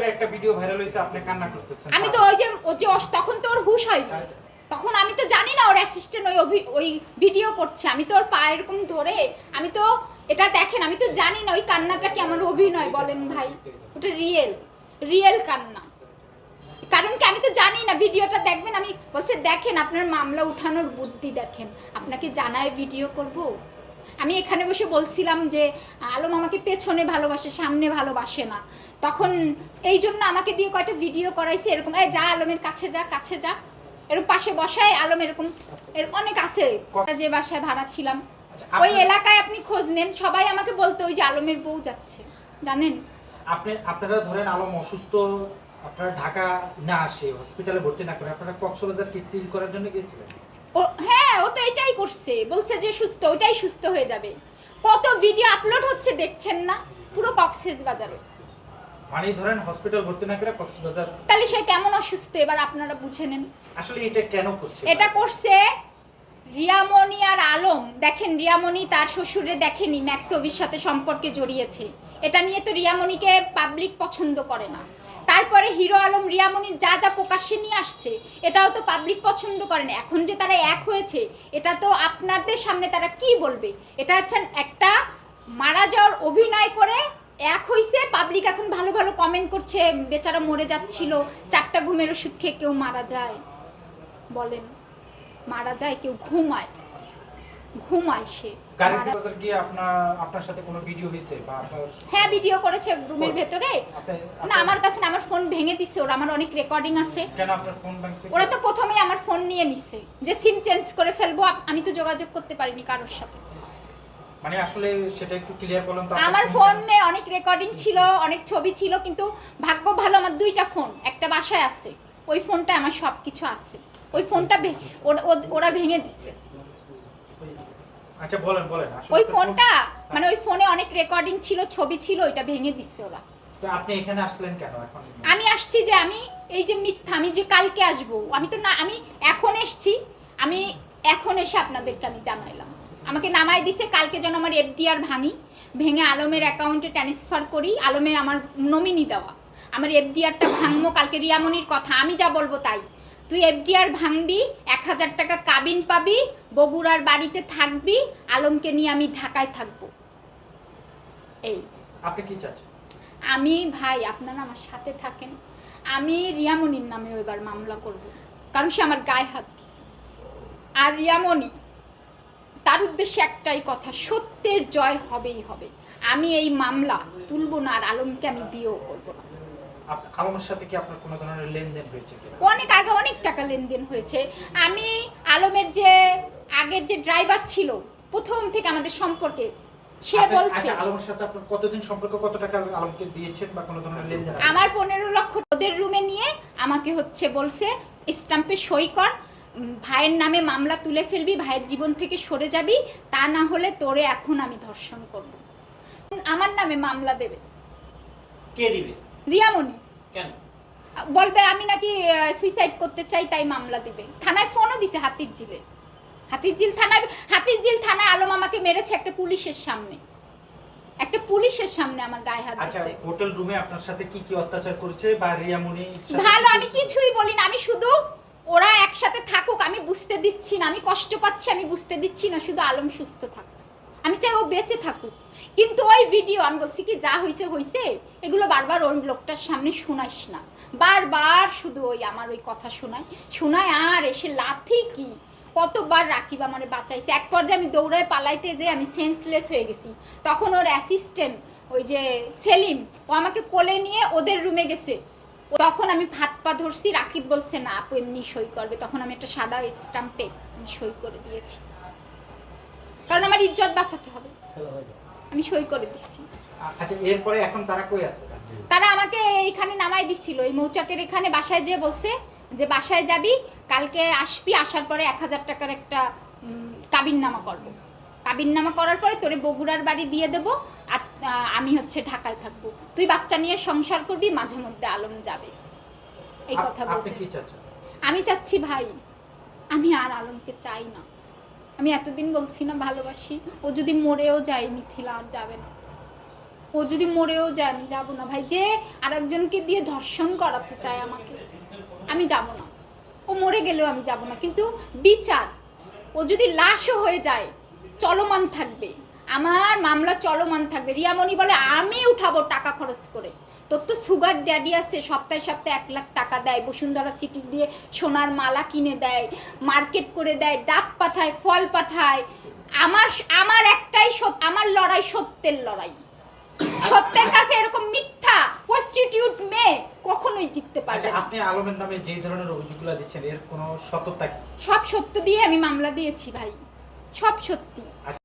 করে একটা video viral হয়েছে, আপনি কান্না করতেছেন। আমি তো ওই যে, ও যে তখন তো ওর হুশ হয়নি তখন আমি তো জানি না ওর অ্যাসিস্ট্যান্ট ওই ওই ভিডিও করছে। আমি তো ওর পা এরকম ধরে, আমি তো এটা দেখেন, আমি তো জানি না ওই কান্নাটা কি আমার অভিনয় বলেন ভাই। ওটা রিয়েল রিয়েল কান্না। কারণ কি, আমি তো জানি না ভিডিওটা দেখবেন, আমি বলছে, দেখেন, আপনার মামলা উঠানোর বুদ্ধি দেখেন। আপনাকে জানায় ভিডিও করব? আমি এখানে বসে বলছিলাম যে আলম আমাকে পেছনে ভালোবাসে সামনে ভালোবাসে না। তখন এই জন্য আমাকে দিয়ে কয়টা ভিডিও করাইছে এরকম এই যা আলমের কাছে যা কাছে যা। এরকম পাশে বসায় আলম এরকম এর অনেক আছে। যে বাসায় ভাড়া ছিলাম। আচ্ছা, ওই এলাকায় আপনি খোঁজ নেন সবাই আমাকে বলতো ওই যে আলমের বউ যাচ্ছে। জানেন? আপনি আপনারা ধরেন আলম অসুস্থ আপনারা ঢাকা না আসে হসপিটালে ভর্তি না করে আপনারা কক্সবাজার কি চিল করার জন্য গিয়েছিলেন? ও হ্যাঁ ও তো এটাই করছে। বলছে যে সুস্থ ওটাই সুস্থ হয়ে যাবে। কত ভিডিও আপলোড হচ্ছে দেখছেন না? পুরো কক্সেস বাজারে। মানে ধরেন হসপিটাল ভর্তি না করে কক্সবাজার তাহলে সে কেমন অসুস্থ? এবার আপনারা বুঝে নেন। আসলে এটা কেন করছে? এটা করছে রিয়ামণি আর আলম। দেখেন রিয়ামণি তার শ্বশুরে দেখেনি ম্যাক্সোভির সাথে সম্পর্কে জড়িয়েছে। এটা নিয়ে তো রিয়ামণিকে পাবলিক পছন্দ করে না। তারপরে হিরো আলম রিয়ামণির যা যা প্রকাশ্যে নিয়ে আসছে, এটাও তো পাবলিক পছন্দ করে না। এখন যে তারা এক হয়েছে, এটা তো আপনাদের সামনে তারা কি বলবে? এটা হচ্ছে একটা মারা যাওয়ার অভিনয় করে এক হইছে পাবলিক এখন ভালো ভালো কমেন্ট করছে, বেচারা মরে যাচ্ছিল, চারটা ঘুমের ওষুধ খেয়ে কেউ মারা যায়। বলেন, মারা যায়, কেউ ঘুমায়। ঘুমায় সে গাড়ি মারা- বাজার আপনার আপনার সাথে কোনো ভিডিও হয়েছে বা আপনার হ্যাঁ ভিডিও করেছে রুমের ভেতরে। না আমার কাছে না আমার ফোন ভেঙে দিছে ওরা আমার অনেক রেকর্ডিং আছে। কেন আপনার ফোন ভাঙছে? ওরা তো প্রথমেই আমার ফোন নিয়ে নিছে যে সিম চেঞ্জ করে ফেলব আমি তো যোগাযোগ করতে পারিনি কারোর সাথে। মানে আসলে সেটা একটু ক্লিয়ার করলাম তো আমার ফোনে অনেক রেকর্ডিং ছিল অনেক ছবি ছিল কিন্তু ভাগ্য ভালো আমার দুইটা ফোন একটা বাসায় আছে ওই ফোনটা আমার সব কিছু আছে। ওই ফোনটা ওরা ভেঙে দিছে। আচ্ছা বলেন বলেন ওই ফোনটা মানে ওই ফোনে অনেক রেকর্ডিং ছিল ছবি ছিল ওইটা ভেঙে দিচ্ছে ওরা। তো আপনি এখানে আসলেন কেন এখন? আমি আসছি যে আমি এই যে মিথ্যা আমি যে কালকে আসব আমি তো না আমি এখন এসছি আমি এখন এসে আপনাদেরকে আমি জানাইলাম। আমাকে নামাই দিছে কালকে যেন আমার এফডিআর ভাঙি ভেঙে আলমের অ্যাকাউন্টে ট্রান্সফার করি আলমের আমার নমিনি দেওয়া। আমার এফডিআরটা ভাঙবো কালকে রিয়ামনির কথা আমি যা বলব তাই। তুই এফডিআর ভাঙবি এক হাজার টাকা কাবিন পাবি বগুড়ার বাড়িতে থাকবি আলমকে নিয়ে আমি ঢাকায় থাকব। এই। আপনি কি চাচ্ছেন? আমি ভাই আপনারা আমার সাথে থাকেন। আমি রিয়ামণির নামে এবার মামলা করব কারণ সে আমার গায়ে হাত দিছে। আর রিয়ামণি তার উদ্দেশ্যে একটাই কথা সত্যের জয় হবেই হবে। আমি এই মামলা তুলব না আর আলমকে আমি বিয়েও করব না। আলমের সাথে কি আপনার কোনো ধরনের লেনদেন হয়েছে অনেক আগে অনেক টাকা লেনদেন হয়েছে। আমি আলমের যে আগের যে ড্রাইভার ছিল প্রথম থেকে আমাদের সম্পর্কে সে বলছে আচ্ছা আলমের সাথে আপনার কতদিন সম্পর্ক কত টাকা আলমকে দিয়েছেন বা কোনো ধরনের লেনদেন আমার পনেরো লক্ষ ওদের রুমে নিয়ে আমাকে হচ্ছে বলছে স্টাম্পে সই কর ভাইয়ের নামে মামলা তুলে ফেলবি ভাইয়ের জীবন থেকে সরে যাবি তা না হলে তোরে এখন আমি ধর্ষণ করব। আমার নামে মামলা দেবে। কে দিবে? রিয়ামণি। কেন? বলবে আমি নাকি সুইসাইড করতে চাই তাই মামলা দিবে। থানায় ফোনও দিছে হাতির জিলে। হাতির জিল থানায় হাতির জিল থানায় আলম আমাকে মেরেছে একটা পুলিশের সামনে। একটা পুলিশের সামনে আমার গায়ে হাত আচ্ছা দিছে। হোটেল রুমে আপনার সাথে কি কি অত্যাচার করেছে? বা রিয়ামণি ভালো আমি কিছুই বলি না আমি শুধু ওরা একসাথে থাকুক আমি বুঝতে দিচ্ছি না আমি কষ্ট পাচ্ছি আমি বুঝতে দিচ্ছি না শুধু আলম সুস্থ থাকুক আমি চাই ও বেঁচে থাকুক। কিন্তু ওই ভিডিও আমি বলছি কি, যা হয়েছে হয়েছে এগুলো বারবার ওই লোকটার সামনে শোনাইস না। বারবার শুধু ওই আমার ওই কথা শোনায়। শোনায় আর এসে লাথি কি? কতবার রাকিব আমার বাঁচাইছে? এক পর্যায়ে আমি দৌড়ায় পালাইতে যে আমি সেন্সলেস হয়ে গেছি। তখন ওর অ্যাসিস্ট্যান্ট ওই যে সেলিম, ও আমাকে কোলে নিয়ে ওদের রুমে গেছে। তখন আমি ভাত পা ধরছি, রাকিব বলছে, না, আপু, এমনি সই করবে। তখন আমি একটা সাদা স্টাম্পে সই করে দিয়েছি। কারণ আমার ইজ্জত বাঁচাতে হবে। আমি সই করে দিচ্ছি আচ্ছা এরপরে এখন তারা কই আছে? তারা আমাকে এইখানে নামাই দিচ্ছিল এই মৌচাকের এখানে বাসায় যেয়ে বলছে যে বাসায় যাবি কালকে আসবি আসার পরে এক হাজার টাকার একটা কাবিন নামা করব। কাবিন নামা করার পরে তোরে বগুড়ার বাড়ি দিয়ে দেবো আর আমি হচ্ছে ঢাকায় থাকব। তুই বাচ্চা নিয়ে সংসার করবি মাঝে মধ্যে আলম যাবে। এই কথা বলছে। আমি চাচ্ছি ভাই আমি আর আলমকে চাই না। আমি এতদিন বলছি না ভালোবাসি। ও যদি মরেও যায়, মিথিলা, আর যাবে না। ও যদি মরেও যায়, আমি যাব না। ভাই, যে আর একজনকে দিয়ে ধর্ষণ করাতে চায় আমাকে, আমি যাব না। ও মরে গেলেও আমি যাব না। কিন্তু বিচার, ও যদি লাশও হয়ে যায়, চলমান থাকবে। আমার মামলা চলমান থাকবে। রিয়ামণি বলে আমি উঠাবো টাকা খরচ করে। তোর তো সুগার ড্যাডি আছে সপ্তাহে সপ্তাহে এক লাখ টাকা দেয় বসুন্ধরা সিটি দিয়ে সোনার মালা কিনে দেয় মার্কেট করে দেয় ডাব পাঠায় ফল পাঠায়। আমার আমার একটাই আমার লড়াই সত্যের লড়াই। সত্যের কাছে এরকম মিথ্যা প্রস্টিটিউট মেয়ে কখনোই জিততে পারবে আচ্ছা না। আপনি আলমের নামে যে ধরনের অভিযোগগুলো দিচ্ছেন এর কোনো সত্যতা সব সত্য দিয়ে আমি মামলা দিয়েছি ভাই। সব সত্যি।